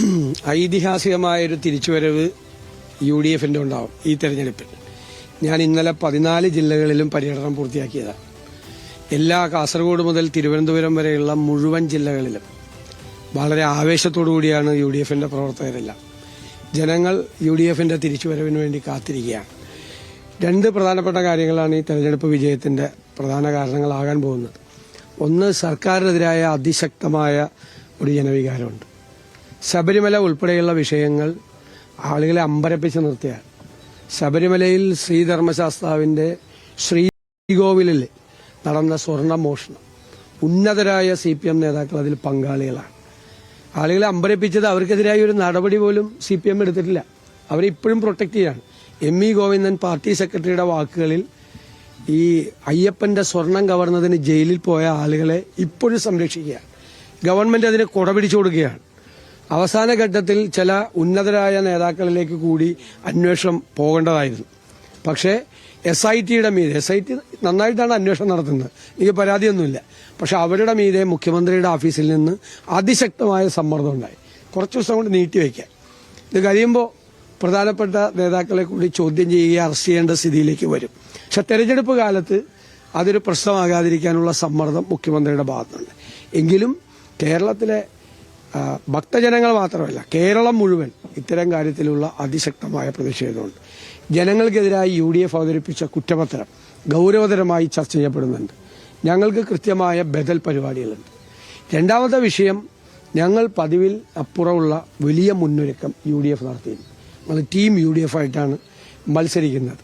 ഐതിഹാസികമായൊരു തിരിച്ചുവരവ് U D എഫിന്റെ ഉണ്ടാവും ഈ തെരഞ്ഞെടുപ്പിൽ. ഞാൻ ഇന്നലെ പതിനാല് ജില്ലകളിലും പര്യടനം പൂർത്തിയാക്കിയതാണ് എല്ലാ കാസർഗോഡ് മുതൽ തിരുവനന്തപുരം വരെയുള്ള മുഴുവൻ ജില്ലകളിലും. വളരെ ആവേശത്തോടു കൂടിയാണ് യു ഡി എഫിന്റെ പ്രവർത്തകരെല്ലാം. ജനങ്ങൾ യു ഡി എഫിന്റെ തിരിച്ചുവരവിന് വേണ്ടി കാത്തിരിക്കുകയാണ്. രണ്ട് പ്രധാനപ്പെട്ട കാര്യങ്ങളാണ് ഈ തെരഞ്ഞെടുപ്പ് വിജയത്തിന്റെ പ്രധാന കാരണങ്ങളാകാൻ പോകുന്നത്. ഒന്ന് സർക്കാരിനെതിരായ അതിശക്തമായ ഒരു ജനവികാരമുണ്ട്. ശബരിമല ഉൾപ്പെടെയുള്ള വിഷയങ്ങൾ ആളുകളെ അമ്പരപ്പിച്ച് നിർത്തിയാണ് ശബരിമലയിൽ ശ്രീധർമ്മശാസ്താവിന്റെ ശ്രീകോവിലിൽ നടന്ന സ്വർണ മോഷണം. ഉന്നതരായ സി പി എം നേതാക്കൾ അതിൽ പങ്കാളികളാണ്. ആളുകളെ അമ്പരപ്പിച്ചത് അവർക്കെതിരായ ഒരു നടപടി പോലും സി പി എം എടുത്തിട്ടില്ല. അവരെ ഇപ്പോഴും പ്രൊട്ടക്ട് ചെയ്യാണ്. എം ഇ ഗോവിന്ദൻ പാർട്ടി സെക്രട്ടറിയുടെ വാക്കുകളിൽ ഈ അയ്യപ്പന്റെ സ്വർണം കവർന്നതിന് ജയിലിൽ പോയ ആളുകളെ ഇപ്പോഴും സംരക്ഷിക്കുകയാണ്. ഗവൺമെന്റ് അതിന് കൊടപിടിച്ചു കൊടുക്കുകയാണ്. അവസാന ഘട്ടത്തിൽ ചില ഉന്നതരായ നേതാക്കളിലേക്ക് കൂടി അന്വേഷണം പോകേണ്ടതായിരുന്നു. പക്ഷേ എസ് ഐ ടിയുടെ മീതെ എസ് ഐ ടി നന്നായിട്ടാണ് അന്വേഷണം നടത്തുന്നത്. എനിക്ക് പരാതിയൊന്നുമില്ല. പക്ഷെ അവരുടെ മീതെ മുഖ്യമന്ത്രിയുടെ ഓഫീസിൽ നിന്ന് അതിശക്തമായ സമ്മർദ്ദം ഉണ്ടായി. കുറച്ച് ദിവസം കൊണ്ട് നീട്ടിവെക്കാൻ ഇത് കഴിയുമ്പോൾ പ്രധാനപ്പെട്ട നേതാക്കളെ കൂടി ചോദ്യം ചെയ്യുകയും അറസ്റ്റ് ചെയ്യേണ്ട സ്ഥിതിയിലേക്ക് വരും. പക്ഷെ തെരഞ്ഞെടുപ്പ് കാലത്ത് അതൊരു പ്രശ്നമാകാതിരിക്കാനുള്ള സമ്മർദ്ദം മുഖ്യമന്ത്രിയുടെ ഭാഗത്തുണ്ട്. എങ്കിലും കേരളത്തിലെ ഭക്തജനങ്ങൾ മാത്രമല്ല കേരളം മുഴുവൻ ഇത്തരം കാര്യത്തിലുള്ള അതിശക്തമായ പ്രതിഷേധമുണ്ട്. ജനങ്ങൾക്കെതിരായി യു ഡി എഫ് അവതരിപ്പിച്ച കുറ്റപത്രം ഗൗരവതരമായി ചർച്ച ചെയ്യപ്പെടുന്നുണ്ട്. ഞങ്ങൾക്ക് കൃത്യമായ ബദൽ പരിപാടികളുണ്ട്. രണ്ടാമത്തെ വിഷയം ഞങ്ങൾ പതിവിൽ അപ്പുറമുള്ള വലിയ മുന്നൊരുക്കം യു ഡി എഫ് നടത്തിയിരുന്നു. ഞങ്ങൾ ടീം യു ഡി എഫ് ആയിട്ടാണ് മത്സരിക്കുന്നത്.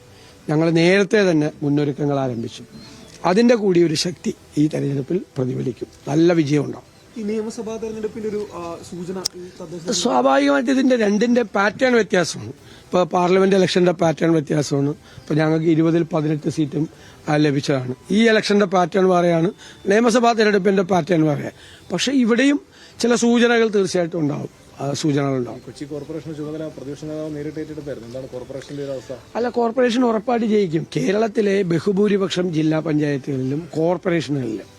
ഞങ്ങൾ നേരത്തെ തന്നെ മുന്നൊരുക്കങ്ങൾ ആരംഭിച്ചു. അതിന്റെ കൂടി ഒരു ശക്തി ഈ തെരഞ്ഞെടുപ്പിൽ പ്രതിഫലിക്കും. നല്ല വിജയമുണ്ടാവും. ഈ നിയമസഭാ തെരഞ്ഞെടുപ്പിന്റെ ഒരു സൂചന ഈ തദ്ദേശ സ്വാഭാവികമായിട്ട് ഇതിന്റെ രണ്ടിന്റെ പാറ്റേൺ വ്യത്യാസമാണ്. ഇപ്പോൾ പാർലമെന്റ് ഇലക്ഷന്റെ പാറ്റേൺ വ്യത്യാസമാണ്. ഇപ്പോൾ ഞങ്ങൾക്ക് ഇരുപതിൽ പതിനെട്ട് സീറ്റും ലഭിച്ചതാണ്. ഈ ഇലക്ഷന്റെ പാറ്റേൺ വേറെയാണ് നിയമസഭാ തെരഞ്ഞെടുപ്പിന്റെ പാറ്റേൺ വേറെ. പക്ഷെ ഇവിടെയും ചില സൂചനകൾ തീർച്ചയായിട്ടും ഉണ്ടാവും. സൂചനകൾ സൂചനകളുണ്ടാവും കൊച്ചി കോർപ്പറേഷൻ ചുമതല പ്രതിപക്ഷ നേതാവ് നേരിട്ട് ഏറ്റെടുത്തായിരുന്നു എന്താണ് കോർപ്പറേഷന്റെ അവസ്ഥ? അല്ല കോർപ്പറേഷൻ ഉറപ്പായിട്ട് ജയിക്കും. കേരളത്തിലെ ബഹുഭൂരിപക്ഷം ജില്ലാ പഞ്ചായത്തുകളിലും കോർപ്പറേഷനുകളിലും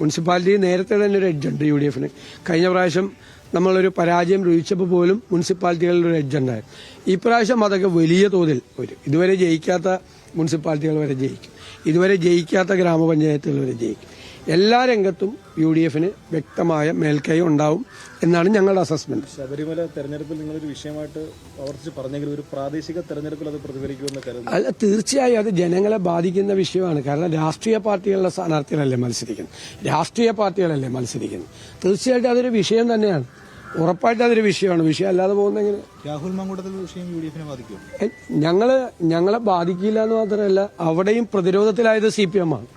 മുനിസിപ്പാലിറ്റി നേരത്തെ തന്നെ ഒരു എഡ്ജുണ്ട് യു ഡി എഫിന്. കഴിഞ്ഞ പ്രാവശ്യം നമ്മളൊരു പരാജയം രുചിച്ചപ്പോൾ പോലും മുനിസിപ്പാലിറ്റികളിൽ ഒരു എഡ്ജ് ഉണ്ടായിരുന്നു ഈ പ്രാവശ്യം അതൊക്കെ വലിയ തോതിൽ ഒരു ഇതുവരെ ജയിക്കാത്ത മുനിസിപ്പാലിറ്റികൾ വരെ ജയിക്കും. ഇതുവരെ ജയിക്കാത്ത ഗ്രാമപഞ്ചായത്തുകൾ വരെ ജയിക്കും. എല്ലാ രംഗത്തും യു ഡി എഫിന് വ്യക്തമായ മേൽക്കൈ ഉണ്ടാവും എന്നാണ് ഞങ്ങളുടെ അസസ്മെന്റ് ശബരിമല തെരഞ്ഞെടുപ്പിൽ നിങ്ങളൊരു വിഷയമായിട്ട് ആവർത്തിച്ച് പറഞ്ഞെങ്കിലും ഒരു പ്രാദേശിക തെരഞ്ഞെടുപ്പിൽ അത് പ്രതിഫലിക്കുമെന്ന് കരുതുന്നു. അല്ല തീർച്ചയായും അത് ജനങ്ങളെ ബാധിക്കുന്ന വിഷയമാണ്. കാരണം രാഷ്ട്രീയ പാർട്ടികളുടെ സ്ഥാനാർത്ഥികളല്ലേ മത്സരിക്കുന്നത്? രാഷ്ട്രീയ പാർട്ടികളല്ലേ മത്സരിക്കുന്നത്? തീർച്ചയായിട്ടും അതൊരു വിഷയം തന്നെയാണ്. ഉറപ്പായിട്ട് അതൊരു വിഷയമാണ്. വിഷയം അല്ലാതെ പോകുന്നെങ്കിൽ രാഹുൽ മങ്കൂട്ടത്തിൽ വിഷയം യു ഡി എഫിനെ ബാധിക്കും ഞങ്ങൾ ഞങ്ങളെ ബാധിക്കില്ല എന്ന് മാത്രമല്ല അവിടെയും പ്രതിരോധത്തിലായത് സി പി എം ആണ്.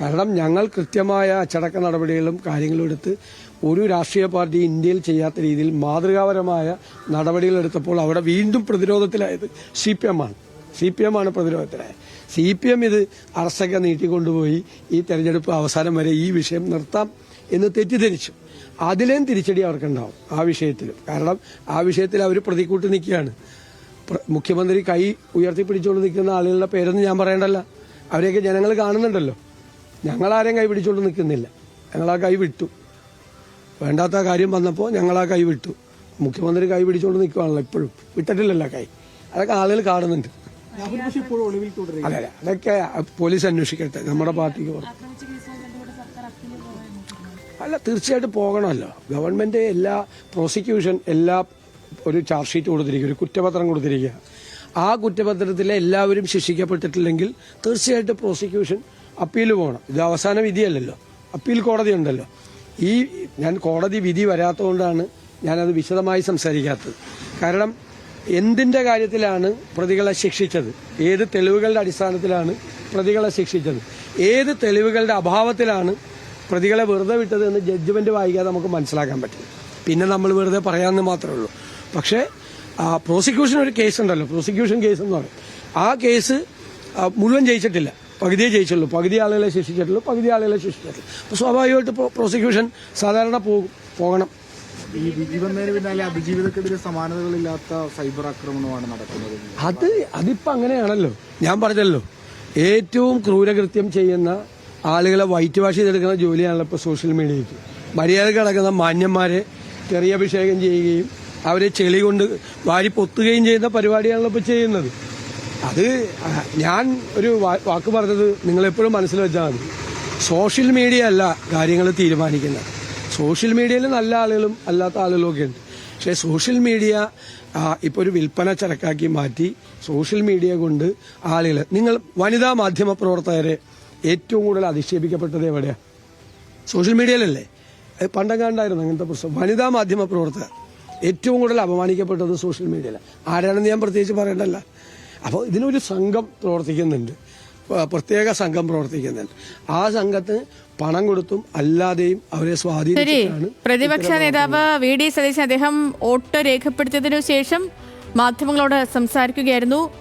കാരണം ഞങ്ങൾ കൃത്യമായ അച്ചടക്ക നടപടികളും കാര്യങ്ങളും എടുത്ത് ഒരു രാഷ്ട്രീയ പാർട്ടി ഇന്ത്യയിൽ ചെയ്യാത്ത രീതിയിൽ മാതൃകാപരമായ നടപടികൾ എടുത്തപ്പോൾ അവിടെ വീണ്ടും പ്രതിരോധത്തിലായത് സി പി എം ആണ്. സി പി എം ആണ് പ്രതിരോധത്തിലായത്. സി പി എം ഇത് അറസ്റ്റൊക്കെ നീട്ടിക്കൊണ്ടുപോയി ഈ തെരഞ്ഞെടുപ്പ് അവസാനം വരെ ഈ വിഷയം നിർത്താം എന്ന് തെറ്റിദ്ധരിച്ചു. അതിലേം തിരിച്ചടി അവർക്കുണ്ടാവും ആ വിഷയത്തിൽ കാരണം ആ വിഷയത്തിൽ അവർ പ്രതിക്കൂട്ട് നിൽക്കുകയാണ്. മുഖ്യമന്ത്രി കൈ ഉയർത്തിപ്പിടിച്ചുകൊണ്ട് നിൽക്കുന്ന ആളുകളുടെ പേരൊന്നും ഞാൻ പറയണ്ടല്ല. അവരെയൊക്കെ ജനങ്ങൾ കാണുന്നുണ്ടല്ലോ. ഞങ്ങളാരെയും കൈ പിടിച്ചുകൊണ്ട് നിൽക്കുന്നില്ല. ഞങ്ങളാ കൈ വിട്ടു വേണ്ടാത്ത കാര്യം വന്നപ്പോൾ ഞങ്ങളാ കൈ വിട്ടു മുഖ്യമന്ത്രി കൈ പിടിച്ചുകൊണ്ട് നിൽക്കുവാണല്ലോ ഇപ്പോഴും. വിട്ടിട്ടില്ലല്ലോ കൈ. അതൊക്കെ ആളുകൾ കാണുന്നുണ്ട്. അതെ അതെ. അതൊക്കെ പോലീസ് അന്വേഷിക്കട്ടെ. നമ്മുടെ പാർട്ടിക്ക് അല്ല തീർച്ചയായിട്ടും പോകണമല്ലോ. ഗവൺമെന്റ് എല്ലാ പ്രോസിക്യൂഷൻ എല്ലാ ഒരു ചാർജ് ഷീറ്റ് കൊടുത്തിരിക്കുക ഒരു കുറ്റപത്രം കൊടുത്തിരിക്കുക. ആ കുറ്റപത്രത്തിലെ എല്ലാവരും ശിക്ഷിക്കപ്പെട്ടിട്ടില്ലെങ്കിൽ തീർച്ചയായിട്ടും പ്രോസിക്യൂഷൻ അപ്പീൽ പോകണം. ഇത് അവസാന വിധിയല്ലല്ലോ. അപ്പീൽ കോടതി ഉണ്ടല്ലോ. ഈ ഞാൻ കോടതി വിധി വരാത്തതുകൊണ്ടാണ് ഞാനത് വിശദമായി സംസാരിക്കാത്തത്. കാരണം എന്തിന്റെ കാര്യത്തിലാണ് പ്രതികളെ ശിക്ഷിച്ചത്? ഏത് തെളിവുകളുടെ അടിസ്ഥാനത്തിലാണ് പ്രതികളെ ശിക്ഷിച്ചത്? ഏത് തെളിവുകളുടെ അഭാവത്തിലാണ് പ്രതികളെ വെറുതെ വിട്ടത് എന്ന് ജഡ്ജ്മെന്റ് വായിക്കാതെ നമുക്ക് മനസ്സിലാക്കാൻ പറ്റും പിന്നെ നമ്മൾ വെറുതെ പറയാമെന്ന് മാത്രമേ ഉള്ളൂ. പക്ഷേ പ്രോസിക്യൂഷൻ ഒരു കേസ് ഉണ്ടല്ലോ പ്രോസിക്യൂഷൻ കേസ് എന്ന് പറയും. ആ കേസ് മുഴുവൻ ജയിച്ചിട്ടില്ല. പകുതിയെ ജയിച്ചുള്ളൂ. പകുതി ആളുകളെ ശിക്ഷിച്ചിട്ടുള്ളൂ പകുതി ആളുകളെ ശിക്ഷിച്ചിട്ടുള്ളൂ. അപ്പോൾ സ്വാഭാവികമായിട്ട് പ്രോ- പ്രോസിക്യൂഷൻ സാധാരണ പോകും പോകണം. ഈ വിധി വന്നതിന് പിന്നാലെ അതിജീവിതക്കെതിരെ സമാനതകളില്ലാത്ത സൈബർ ആക്രമണമാണ് നടക്കുന്നത്. അത് അതിപ്പോ അങ്ങനെയാണല്ലോ. ഞാൻ പറഞ്ഞല്ലോ. ഏറ്റവും ക്രൂരകൃത്യം ചെയ്യുന്ന ആളുകളെ വൈറ്റ് വാഷ് ചെയ്തെടുക്കുന്ന ജോലിയാണല്ലോ ഇപ്പോൾ സോഷ്യൽ മീഡിയയ്ക്ക്. മര്യാദ കിടക്കുന്ന മാന്യന്മാരെ ചെറിയ അഭിഷേകം ചെയ്യുകയും അവരെ ചെളി കൊണ്ട് വാരി പൊത്തുകയും ചെയ്യുന്ന പരിപാടിയാണല്ലോ ഇപ്പോൾ ചെയ്യുന്നത്. അത് ഞാൻ ഒരു വാക്ക് പറഞ്ഞത് നിങ്ങളെപ്പോഴും മനസ്സിൽ വെച്ചാൽ മതി. സോഷ്യൽ മീഡിയ അല്ല കാര്യങ്ങൾ തീരുമാനിക്കുന്നത്. സോഷ്യൽ മീഡിയയിൽ നല്ല ആളുകളും അല്ലാത്ത ആളുകളും ഒക്കെ ഉണ്ട്. പക്ഷേ സോഷ്യൽ മീഡിയ ഇപ്പോൾ ഒരു വിൽപ്പന ചരക്കാക്കി മാറ്റി സോഷ്യൽ മീഡിയ കൊണ്ട് ആളുകൾ നിങ്ങൾ വനിതാ മാധ്യമ പ്രവർത്തകരെ ഏറ്റവും കൂടുതൽ അധിക്ഷേപിക്കപ്പെട്ടത് എവിടെയാണ് സോഷ്യൽ മീഡിയയിലല്ലേ? പണ്ടങ്ങാണ്ടായിരുന്നു അങ്ങനത്തെ പ്രശ്നം. വനിതാ മാധ്യമ പ്രവർത്തകർ ഏറ്റവും കൂടുതൽ അപമാനിക്കപ്പെട്ടത് സോഷ്യൽ മീഡിയയിലാണ് ആരാണെന്ന് ഞാൻ പ്രത്യേകിച്ച് പറയണ്ടല്ല അപ്പോൾ ഇതിനൊരു സംഘം പ്രവർത്തിക്കുന്നുണ്ട്. പ്രത്യേക സംഘം പ്രവർത്തിക്കുന്നുണ്ട്. ആ സംഘത്തിന് പണം കൊടുത്തും അല്ലാതെയും അവരെ സ്വാധീനിച്ചിട്ടാണ് പ്രതിപക്ഷ നേതാവ് വി. ഡി. സതീശൻ അദ്ദേഹം വോട്ട് രേഖപ്പെടുത്തിയതിനു ശേഷം മാധ്യമങ്ങളോട് സംസാരിക്കുകയായിരുന്നു.